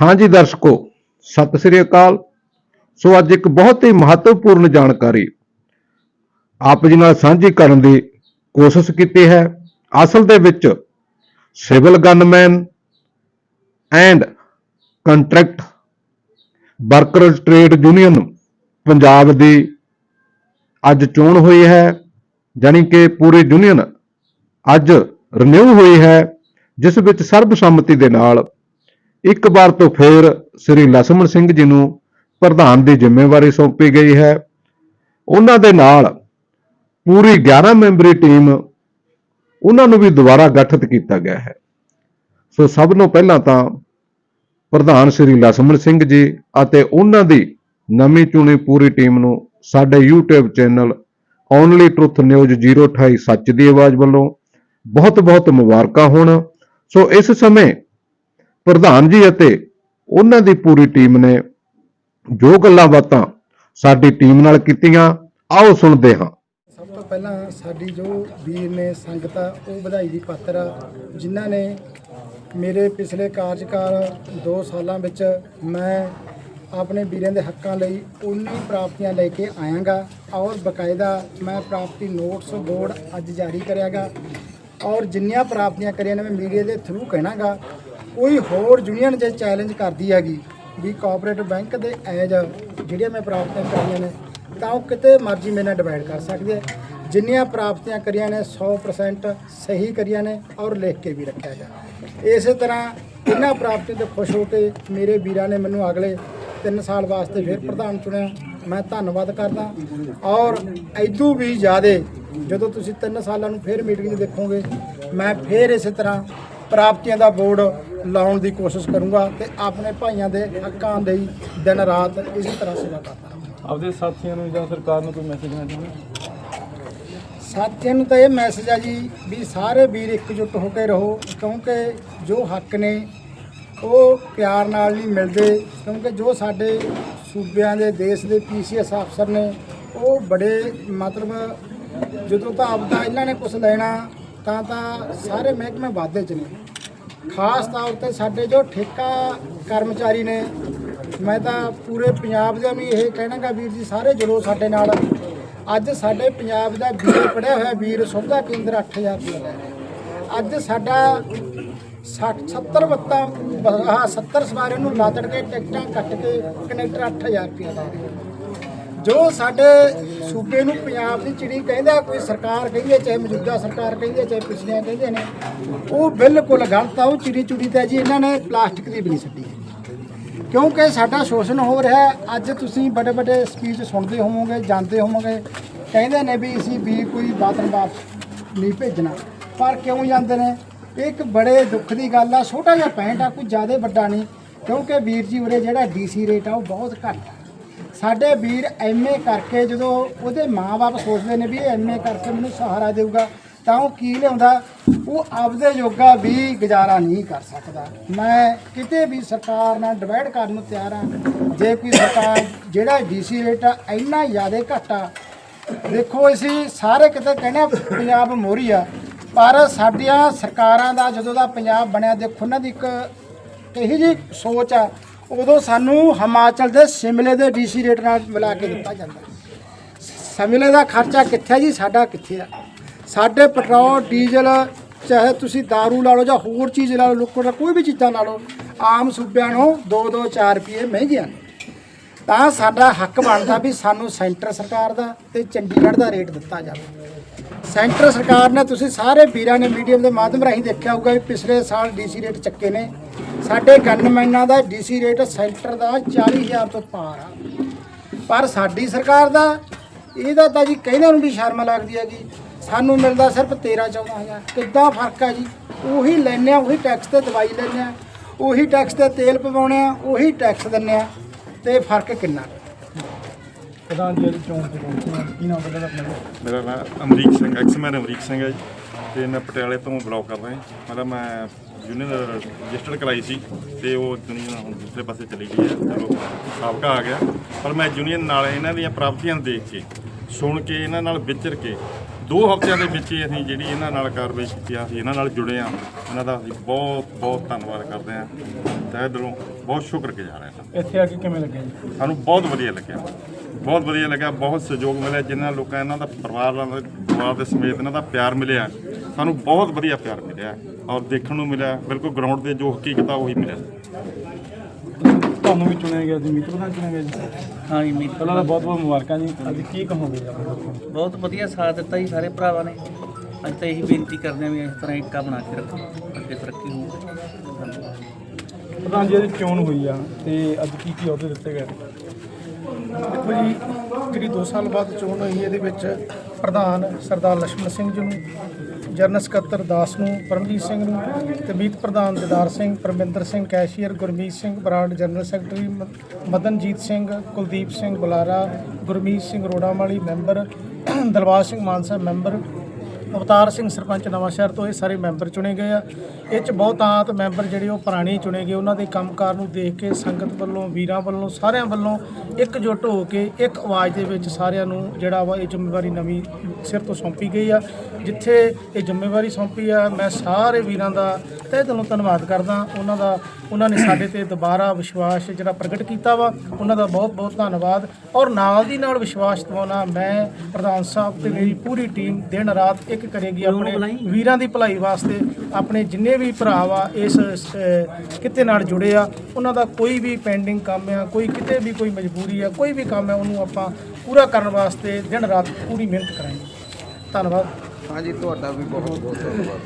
ਹਾਂਜੀ ਦਰਸ਼ਕੋ, ਸਤਿ ਸ੍ਰੀ ਅਕਾਲ। ਸੋ ਅੱਜ ਇੱਕ ਬਹੁਤ ਹੀ ਮਹੱਤਵਪੂਰਨ ਜਾਣਕਾਰੀ ਆਪ ਜੀ ਨਾਲ ਸਾਂਝੀ ਕਰਨ ਦੀ ਕੋਸ਼ਿਸ਼ ਕੀਤੀ ਹੈ। ਅਸਲ ਦੇ ਵਿੱਚ civil gunman and contract worker trade union Punjab ਦੀ ਅੱਜ ਚੋਣ ਹੋਈ ਹੈ। ਜਾਣੀ ਕਿ ਪੂਰੀ ਯੂਨੀਅਨ ਅੱਜ ਰਿਨਿਊ ਹੋਈ ਹੈ, ਜਿਸ ਵਿੱਚ ਸਰਬਸੰਮਤੀ ਦੇ ਨਾਲ ਇੱਕ ਵਾਰ ਤੋਂ ਫਿਰ ਸ੍ਰੀ ਲਸਮਣ ਸਿੰਘ ਜੀ ਨੂੰ ਪ੍ਰਧਾਨ ਦੀ ਜ਼ਿੰਮੇਵਾਰੀ ਸੌਂਪੀ ਗਈ ਹੈ। ਉਹਨਾਂ ਦੇ ਨਾਲ ਪੂਰੀ 11 ਮੈਂਬਰੀ ਟੀਮ ਉਹਨਾਂ ਨੂੰ ਵੀ ਦੁਬਾਰਾ ਗਠਿਤ ਕੀਤਾ ਗਿਆ ਹੈ। ਸੋ ਸਭ ਤੋਂ ਪਹਿਲਾਂ ਤਾਂ ਪ੍ਰਧਾਨ ਸ੍ਰੀ ਲਸਮਣ ਸਿੰਘ ਜੀ ਅਤੇ ਉਹਨਾਂ ਦੀ ਨਵੀਂ ਚੁਣੀ ਪੂਰੀ ਟੀਮ ਨੂੰ ਸਾਡੇ YouTube channel only truth news 028 ਸੱਚ ਦੀ ਆਵਾਜ਼ ਵੱਲੋਂ ਬਹੁਤ-ਬਹੁਤ ਮੁਬਾਰਕਾਂ ਹੋਣ। ਸੋ ਇਸ ਸਮੇਂ ਪ੍ਰਧਾਨ ਜੀ ਅਤੇ ਉਹਨਾਂ ਦੀ ਪੂਰੀ ਟੀਮ ਨੇ ਜੋ ਗੱਲਾਂ ਬਾਤਾਂ ਸਾਡੀ ਟੀਮ ਨਾਲ ਕੀਤੀਆਂ, ਆਓ ਸੁਣਦੇ ਹਾਂ। ਸਭ ਤੋਂ ਪਹਿਲਾਂ ਸਾਡੀ ਜੋ ਵੀਰ ਨੇ ਸੰਗਤ ਆ, ਉਹ ਵਧਾਈ ਦੀ ਪਾਤਰ ਆ, ਜਿਨ੍ਹਾਂ ਨੇ ਮੇਰੇ ਪਿਛਲੇ ਕਾਰਜਕਾਲ 2 ਸਾਲਾਂ ਵਿੱਚ ਮੈਂ ਆਪਣੇ ਵੀਰਾਂ ਦੇ ਹੱਕਾਂ ਲਈ ਉਨੀ ਪ੍ਰਾਪਤੀਆਂ ਲੈ ਕੇ ਆਇਆਗਾ ਔਰ ਬਕਾਇਦਾ ਮੈਂ ਪ੍ਰਾਪਤੀ ਨੋਟਸ ਬੋਰਡ ਅੱਜ ਜਾਰੀ ਕਰਿਆਗਾ ਔਰ ਜਿੰਨੀਆਂ ਪ੍ਰਾਪਤੀਆਂ ਕਰੀਆਂ ਨੇ ਮੈਂ ਮੀਡੀਆ ਦੇ ਥਰੂ ਕਹਿਣਾਗਾ। ਕੋਈ ਹੋਰ ਯੂਨੀਅਨ ਜੇ ਚੈਲੰਜ ਕਰਦੀ ਹੈਗੀ ਵੀ ਕੋਆਪਰੇਟਿਵ ਬੈਂਕ ਦੇ ਐਜ ਜਿਹੜੀਆਂ ਮੈਂ ਪ੍ਰਾਪਤੀਆਂ ਕਰੀਆਂ ਨੇ, ਤਾਂ ਉਹ ਕਿਤੇ ਮਰਜ਼ੀ ਮੇਰੇ ਨਾਲ ਡਿਵਾਈਡ ਕਰ ਸਕਦੇ ਆ ਜਿੰਨੀਆਂ ਪ੍ਰਾਪਤੀਆਂ ਕਰੀਆਂ ਨੇ 100% ਸਹੀ ਕਰੀਆਂ ਨੇ ਔਰ ਲਿਖ ਕੇ ਵੀ ਰੱਖਿਆ ਜਾ ਇਸੇ ਤਰ੍ਹਾਂ ਇਹਨਾਂ ਪ੍ਰਾਪਤੀਆਂ ਤੇ ਖੁਸ਼ ਹੋ ਕੇ ਮੇਰੇ ਵੀਰਾਂ ਨੇ ਮੈਨੂੰ ਅਗਲੇ 3 ਸਾਲ ਵਾਸਤੇ ਫਿਰ ਪ੍ਰਧਾਨ ਚੁਣਿਆ। ਮੈਂ ਧੰਨਵਾਦ ਕਰਦਾ। ਔਰ ਐਦੂ ਵੀ ਜ਼ਿਆਦੇ ਜਦੋਂ ਤੁਸੀਂ 3 ਸਾਲਾਂ ਨੂੰ ਫਿਰ ਮੀਟਿੰਗ ਦੇਖੋਗੇ, ਮੈਂ ਫਿਰ ਇਸੇ ਤਰ੍ਹਾਂ ਪ੍ਰਾਪਤੀਆਂ ਦਾ ਬੋਰਡ ਲਾਉਣ ਦੀ ਕੋਸ਼ਿਸ਼ ਕਰੂੰਗਾ ਤੇ ਆਪਣੇ ਭਾਈਆਂ ਦੇ ਹੱਕਾਂ ਲਈ ਦਿਨ ਰਾਤ ਇਸੇ ਤਰ੍ਹਾਂ ਸੇਵਾ ਕਰਦਾ ਰਹਾਂਗਾ। ਆਪਦੇ ਸਾਥੀਆਂ ਨੂੰ ਜਾਂ ਸਰਕਾਰ ਨੂੰ ਕੋਈ ਮੈਸੇਜ ਦੇਣਾ ਚਾਹੁੰਦੇ ਸਾਥੀਆਂ ਨੂੰ ਤਾਂ ਇਹ ਮੈਸੇਜ ਆ ਜੀ ਵੀ ਸਾਰੇ ਵੀਰ ਇਕਜੁੱਟ ਹੋ ਕੇ ਰਹੋ ਕਿਉਂਕਿ ਜੋ ਹੱਕ ਨੇ ਉਹ ਪਿਆਰ ਨਾਲ ਨਹੀਂ ਮਿਲਦੇ ਕਿਉਂਕਿ ਜੋ ਸਾਡੇ ਸੂਬਿਆਂ ਦੇ ਦੇਸ਼ ਦੇ ਪੀਸੀਐਸ ਅਫਸਰ ਨੇ ਉਹ ਬੜੇ ਮਤਲਬ ਜਦੋਂ ਤਾਂ ਆਪਦਾ ਇਹਨਾਂ ਨੇ ਕੁਝ ਲੈਣਾ ਤਾਂ ਤਾਂ ਸਾਰੇ ਮਹਿਕਮੇ ਵਾਧੇ ਚ ਨੇ। ਖਾਸ ਤੌਰ ਤੇ ਸਾਡੇ ਜੋ ਠੇਕਾ ਕਰਮਚਾਰੀ ਨੇ, ਮੈਂ ਤਾਂ ਪੂਰੇ ਪੰਜਾਬ ਦਾ ਵੀ ਇਹ ਕਹਿਣਾਗਾ ਵੀਰ ਜੀ, ਸਾਰੇ ਜੁੜੋ ਸਾਡੇ ਨਾਲ। ਅੱਜ ਸਾਡੇ ਪੰਜਾਬ ਦਾ ਵੀਰ ਪੜਿਆ ਹੋਇਆ ਵੀਰ, ਸੁਵਿਧਾ ਕੇਂਦਰ 8000 ਰੁਪਏ ਲੈ ਰਿਹਾ ਅੱਜ ਸਾਡਾ 60 70 ਬੱਤਾਂ ਹਾਂ 70 ਸਵਾਰੀਆਂ ਨੂੰ ਲਾਦੜ ਕੇ ਟਿਕਟਾਂ ਕੱਟ ਕੇ ਕਨੈਕਟਰ 8000 ਰੁਪਏ ਲੈ ਜੋ ਸਾਡੇ ਸੂਬੇ ਨੂੰ ਪੰਜਾਬ ਦੀ ਚਿੜੀ ਕਹਿੰਦਾ, ਕੋਈ ਸਰਕਾਰ ਕਹਿੰਦੀ ਹੈ, ਚਾਹੇ ਮੌਜੂਦਾ ਸਰਕਾਰ ਕਹਿੰਦੀ ਹੈ, ਚਾਹੇ ਪਿਛਲੀਆਂ ਕਹਿੰਦੇ ਨੇ, ਉਹ ਬਿਲਕੁਲ ਗਲਤ ਆ, ਉਹ ਚਿੜੀ ਚੁੜੀ ਤਾਂ ਜੀ ਇਹਨਾਂ ਨੇ ਪਲਾਸਟਿਕ ਦੀ ਵੀ ਨਹੀਂ ਛੱਡੀ ਕਿਉਂਕਿ ਸਾਡਾ ਸ਼ੋਸ਼ਣ ਹੋ ਰਿਹਾ ਅੱਜ ਤੁਸੀਂ ਵੱਡੇ ਵੱਡੇ ਸਪੀਚ ਸੁਣਦੇ ਹੋਵੋਗੇ, ਜਾਂਦੇ ਹੋਵੋਗੇ, ਕਹਿੰਦੇ ਨੇ ਵੀ ਅਸੀਂ ਵੀ ਕੋਈ ਬਾਤਨ ਵਾਪਸ ਨਹੀਂ ਭੇਜਣਾ। ਪਰ ਕਿਉਂ ਜਾਂਦੇ ਨੇ? ਇਹ ਇੱਕ ਬੜੇ ਦੁੱਖ ਦੀ ਗੱਲ ਆ, ਛੋਟਾ ਜਿਹਾ ਪੈਂਟ ਆ, ਕੋਈ ਜ਼ਿਆਦਾ ਵੱਡਾ ਨਹੀਂ, ਕਿਉਂਕਿ ਵੀਰ ਜੀ ਉਰੇ ਜਿਹੜਾ ਡੀਸੀ ਰੇਟ ਆ, ਉਹ ਬਹੁਤ ਘੱਟ ਆ। ਸਾਡੇ ਵੀਰ ਐਮਏ ਕਰਕੇ ਜਦੋਂ ਉਹਦੇ ਮਾਪੇ ਸੋਚਦੇ ਨੇ ਵੀ ਇਹ ਐਮਏ ਕਰਕੇ ਮੈਨੂੰ ਸਹਾਰਾ ਦੇਊਗਾ, ਤਾਂ ਉਹ ਕੀ ਲਿਆਉਂਦਾ? ਉਹ ਆਪਦੇ ਯੋਗਾ ਵੀ ਗੁਜ਼ਾਰਾ ਨਹੀਂ ਕਰ ਸਕਦਾ। ਮੈਂ ਕਿਤੇ ਵੀ ਸਰਕਾਰ ਨਾਲ ਡਿਵਾਈਡ ਕਰਨ ਨੂੰ ਤਿਆਰ ਹਾਂ। ਜੇ ਕੋਈ ਸਰਕਾਰ ਜਿਹੜਾ ਡੀਸੀ ਰੇਟ ਆ, ਇੰਨਾ ਜ਼ਿਆਦਾ ਘਟਾ ਦੇਖੋ, ਅਸੀਂ ਸਾਰੇ ਕਿਤੇ ਕਹਿੰਦੇ ਆ, ਪੰਜਾਬ ਮੋਰੀ ਆ, ਪਰ ਸਾਡੀਆਂ ਸਰਕਾਰਾਂ ਦਾ ਜਦੋਂ ਦਾ ਪੰਜਾਬ ਬਣਿਆ, ਦੇਖੋ ਉਹਨਾਂ ਦੀ ਇੱਕ ਇਹੀ ਜੀ ਸੋਚ ਆ। ਉਦੋਂ ਸਾਨੂੰ ਹਿਮਾਚਲ ਦੇ ਸਿਮਲੇ ਦੇ ਡੀਸੀ ਰੇਟ ਨਾਲ ਮਿਲਾ ਕੇ ਦਿੱਤਾ ਜਾਂਦਾ ਸਿਮਲੇ ਦਾ ਖਰਚਾ ਕਿੱਥੇ ਜੀ? ਸਾਡਾ ਕਿੱਥੇ ਆ ਸਾਡੇ ਪੈਟਰੋਲ, ਡੀਜ਼ਲ, ਚਾਹੇ ਤੁਸੀਂ दारू ਲਾ ਲਓ ਜਾਂ ਹੋਰ ਚੀਜ਼ ਲਾ ਲਓ, ਲੋਕਾਂ ਕੋਈ ਵੀ ਚੀਜ਼ਾਂ ਲਾ ਲਓ, ਆਮ ਸੂਬਿਆਂ ਨੂੰ 2-2 4 ਰੁਪਏ ਮਹਿੰਗੀਆਂ ਨੇ। ਤਾਂ ਸਾਡਾ ਹੱਕ ਬਣਦਾ ਵੀ ਸਾਨੂੰ ਸੈਂਟਰ ਸਰਕਾਰ ਦਾ ਤੇ ਚੰਡੀਗੜ੍ਹ ਦਾ ਰੇਟ ਦਿੱਤਾ ਜਾਵੇ। ਸੈਂਟਰ ਸਰਕਾਰ ਨੇ, ਤੁਸੀਂ ਸਾਰੇ ਵੀਰਾਂ ਨੇ ਮੀਡੀਅਮ ਦੇ ਮਾਧਿਅਮ ਰਾਹੀਂ ਦੇਖਿਆ ਹੋਊਗਾ ਵੀ ਪਿਛਲੇ ਸਾਲ ਡੀਸੀ ਰੇਟ ਚੱਕੇ ਨੇ। ਸਾਡੇ ਗਨਮੈਨਾਂ ਦਾ ਡੀਸੀ ਰੇਟ ਸੈਂਟਰ ਦਾ 40000 ਤੋਂ ਪਾਰ ਆ। ਪਰ ਸਾਡੀ ਸਰਕਾਰ ਦਾ, ਇਹਦਾ ਤਾਂ ਜੀ ਕਹਿੰਦੇ ਨੂੰ ਵੀ ਸ਼ਰਮ ਲੱਗਦੀ ਹੈ ਜੀ ਸਾਨੂੰ ਮਿਲਦਾ ਸਿਰਫ 13 14000 ਕਿੱਦਾਂ ਫ਼ਰਕ ਆ ਜੀ? ਉਹੀ ਲੈਨੇ ਆ, ਉਹੀ ਟੈਕਸ ਤੇ ਦਵਾਈ ਲੈਨੇ ਆ, ਉਹੀ ਟੈਕਸ ਤੇ ਤੇਲ ਪਵਾਉਣੇ ਆ, ਉਹੀ ਟੈਕਸ ਦਿੰਨੇ ਆ। ਤੇ ਫ਼ਰਕ ਕਿੰਨਾ? ਪ੍ਰਧਾਨ ਜੀ ਅੱਜ ਚੋਣ ਤੇ ਪਹੁੰਚੇ ਹਾਂ। ਕੀ ਨਾਮ ਤੁਹਾਡਾ ਆਪਣਾ ਜੀ? ਮੇਰਾ ਨਾਮ ਅਮਰੀਕ ਸਿੰਘ ਐਕਸਮੈਨ ਅਮਰੀਕ ਸਿੰਘ ਹੈ ਜੀ। ਤੇ ਮੈਂ ਪਟਿਆਲੇ ਤੋਂ ਬਲੌਗ ਕਰ ਰਿਹਾ ਮਤਲਬ ਮੈਂ ਯੂਨੀਅਨ ਰਜਿਸਟਰ ਕਰਾਈ ਸੀ ਤੇ ਉਹ ਦੁਨੀਆ ਹੁਣ ਦੂਸਰੇ ਪਾਸੇ ਚਲੀ ਗਈ ਹੈ। ਚਲੋ ਸਾਬਕਾ ਆ ਗਿਆ। ਪਰ ਮੈਂ ਯੂਨੀਅਨ ਨਾਲ ਇਹਨਾਂ ਦੀਆਂ ਪ੍ਰਾਪਤੀਆਂ ਨੂੰ ਦੇਖ ਕੇ ਸੁਣ ਕੇ ਇਹਨਾਂ ਨਾਲ ਵਿਚਰ ਕੇ ਦੋ ਹਫ਼ਤਿਆਂ ਦੇ ਵਿੱਚ ਹੀ ਅਸੀਂ ਜਿਹੜੀ ਇਹਨਾਂ ਨਾਲ ਕਾਰਵਾਈ ਕੀਤੀ ਆ ਅਸੀਂ ਇਹਨਾਂ ਨਾਲ ਜੁੜੇ ਆ ਇਹਨਾਂ ਦਾ ਅਸੀਂ ਬਹੁਤ ਬਹੁਤ ਧੰਨਵਾਦ ਕਰਦੇ ਹਾਂ। ਤਹਿ ਦਿਲੋਂ ਬਹੁਤ ਸ਼ੁਕਰਗੁਜ਼ਾਰ ਹਾਂ। ਇੱਥੇ ਆ ਕੇ ਕਿਵੇਂ ਲੱਗਿਆ ਜੀ? ਸਾਨੂੰ ਬਹੁਤ ਵਧੀਆ ਲੱਗਿਆ। ਬਹੁਤ ਵਧੀਆ ਲੱਗਿਆ ਬਹੁਤ ਸਹਿਯੋਗ ਮਿਲਿਆ ਜਿਨ੍ਹਾਂ ਲੋਕਾਂ ਇਹਨਾਂ ਦਾ ਪਰਿਵਾਰਾਂ ਦਾ ਪਰਿਵਾਰ ਦੇ ਸਮੇਤ ਇਹਨਾਂ ਦਾ ਪਿਆਰ ਮਿਲਿਆ। ਸਾਨੂੰ ਬਹੁਤ ਵਧੀਆ ਪਿਆਰ ਮਿਲਿਆ ਔਰ ਦੇਖਣ ਨੂੰ ਮਿਲਿਆ ਬਿਲਕੁਲ ਗਰਾਊਂਡ ਤੇ ਜੋ ਹਕੀਕਤ ਆ ਉਹੀ ਮਿਲਿਆ। ਤੁਹਾਨੂੰ ਵੀ ਚੁਣਿਆ ਗਿਆ ਜੀ ਮੀਤ ਪ੍ਰਧਾਨ ਚੁਣਿਆ ਗਿਆ ਜੀ? ਹਾਂ ਜੀ ਮੀਤ ਪਹਿਲਾਂ ਤਾਂ ਬਹੁਤ ਬਹੁਤ ਮੁਬਾਰਕਾਂ ਜੀ ਅੱਜ ਕੀ ਕਹੋਗੇ ਜੀ ਆਪਣੇ ਲੋਕਾਂ ਨੂੰ? ਬਹੁਤ ਵਧੀਆ ਸਾਥ ਦਿੱਤਾ ਜੀ ਸਾਰੇ ਭਰਾਵਾਂ ਨੇ। ਅੱਜ ਤਾਂ ਇਹੀ ਬੇਨਤੀ ਕਰਦੇ ਹਾਂ ਵੀ ਇਸ ਤਰ੍ਹਾਂ ਏਕਾ ਬਣਾ ਕੇ ਰੱਖੋ ਅੱਗੇ ਤਰੱਕੀ ਹੋਊਗੀ ਪ੍ਰਧਾਨ ਜੀ ਅੱਜ ਚੋਣ ਹੋਈ ਆ ਤੇ ਅੱਜ ਕੀ ਕੀ ਅਹੁਦੇ ਦਿੱਤੇ ਗਏ? ਦੇਖੋ ਜੀ ਜਿਹੜੀ 2 ਸਾਲ ਬਾਅਦ ਚੋਣ ਹੋਈ, ਇਹਦੇ ਵਿੱਚ ਪ੍ਰਧਾਨ ਸਰਦਾਰ ਲక్ష్ਮਣ ਸਿੰਘ ਜੀ ਨੂੰ, ਜਨਰਲ ਸਕੱਤਰ ਦਾਸ ਨੂੰ, ਪਰਮਜੀਤ ਸਿੰਘ ਨੂੰ ਤਬੀਤ ਪ੍ਰਧਾਨ Didar Singh, Parminder Singh, cashier Gurmeet Singh Brar general secretary Madanjit Singh, Kuldeep Singh ਬੁਲਾਰਾ, Gurmeet Singh Roramali member Dalwaj Singh Mansa member Avtar Singh sarpanch Nawanshahr ਤੋਂ ਇਹ ਸਾਰੇ ਮੈਂਬਰ ਚੁਣੇ ਗਏ ਆ। ਇਹ ਚ ਬਹੁਤਾਤ ਮੈਂਬਰ ਜਿਹੜੇ ਉਹ ਪੁਰਾਣੇ ਚੁਣੇ ਗਏ। ਉਹਨਾਂ ਦੇ ਕੰਮਕਾਰ ਨੂੰ ਦੇਖ ਕੇ ਸੰਗਤ ਵੱਲੋਂ, ਵੀਰਾਂ ਵੱਲੋਂ, ਸਾਰਿਆਂ ਵੱਲੋਂ ਇਕਜੁੱਟ ਹੋ ਕੇ ਇੱਕ ਆਵਾਜ਼ ਦੇ ਵਿੱਚ ਸਾਰਿਆਂ ਨੂੰ ਜਿਹੜਾ ਵਾ ਇਹ ਜ਼ਿੰਮੇਵਾਰੀ ਨਵੀਂ ਸਿਰ ਤੋਂ ਸੌਂਪੀ ਗਈ ਆ ਜਿੱਥੇ ਇਹ ਜ਼ਿੰਮੇਵਾਰੀ ਸੌਂਪੀ ਆ ਮੈਂ ਸਾਰੇ ਵੀਰਾਂ ਦਾ ਤਹਿ ਦਿਲੋਂ ਧੰਨਵਾਦ ਕਰਦਾ। ਉਹਨਾਂ ਦਾ ਉਹਨਾਂ ਨੇ ਸਾਡੇ ਤੇ ਦੁਬਾਰਾ ਵਿਸ਼ਵਾਸ ਜਿਹੜਾ ਪ੍ਰਗਟ ਕੀਤਾ ਵਾ ਉਹਨਾਂ ਦਾ ਬਹੁਤ ਬਹੁਤ ਧੰਨਵਾਦ। ਔਰ ਨਾਲ ਦੀ ਨਾਲ ਵਿਸ਼ਵਾਸ ਦਿਵਾਉਣਾ ਮੈਂ ਪ੍ਰਧਾਨ ਸਾਹਿਬ ਤੇ ਮੇਰੀ ਪੂਰੀ ਟੀਮ ਦਿਨ ਰਾਤ ਇੱਕ ਕਰੇਗੀ ਆਪਣੇ ਵੀਰਾਂ ਦੀ ਭਲਾਈ ਵਾਸਤੇ। ਆਪਣੇ ਜਿੰਨੇ ਵੀ ਭਰਾ ਵਾ ਇਸ ਕਿਤੇ ਨਾਲ ਜੁੜੇ ਆ ਉਹਨਾਂ ਦਾ ਕੋਈ ਵੀ ਪੈਂਡਿੰਗ ਕੰਮ ਆ ਕੋਈ ਕਿਤੇ ਵੀ ਕੋਈ ਮਜਬੂਰੀ ਆ ਕੋਈ ਵੀ ਕੰਮ ਹੈ ਉਹਨੂੰ ਆਪਾਂ ਪੂਰਾ ਕਰਨ ਵਾਸਤੇ ਦਿਨ ਰਾਤ ਪੂਰੀ ਮਿਹਨਤ ਕਰਾਂਗੇ। ਧੰਨਵਾਦ। ਹਾਂਜੀ ਤੁਹਾਡਾ ਵੀ ਬਹੁਤ ਬਹੁਤ ਧੰਨਵਾਦ।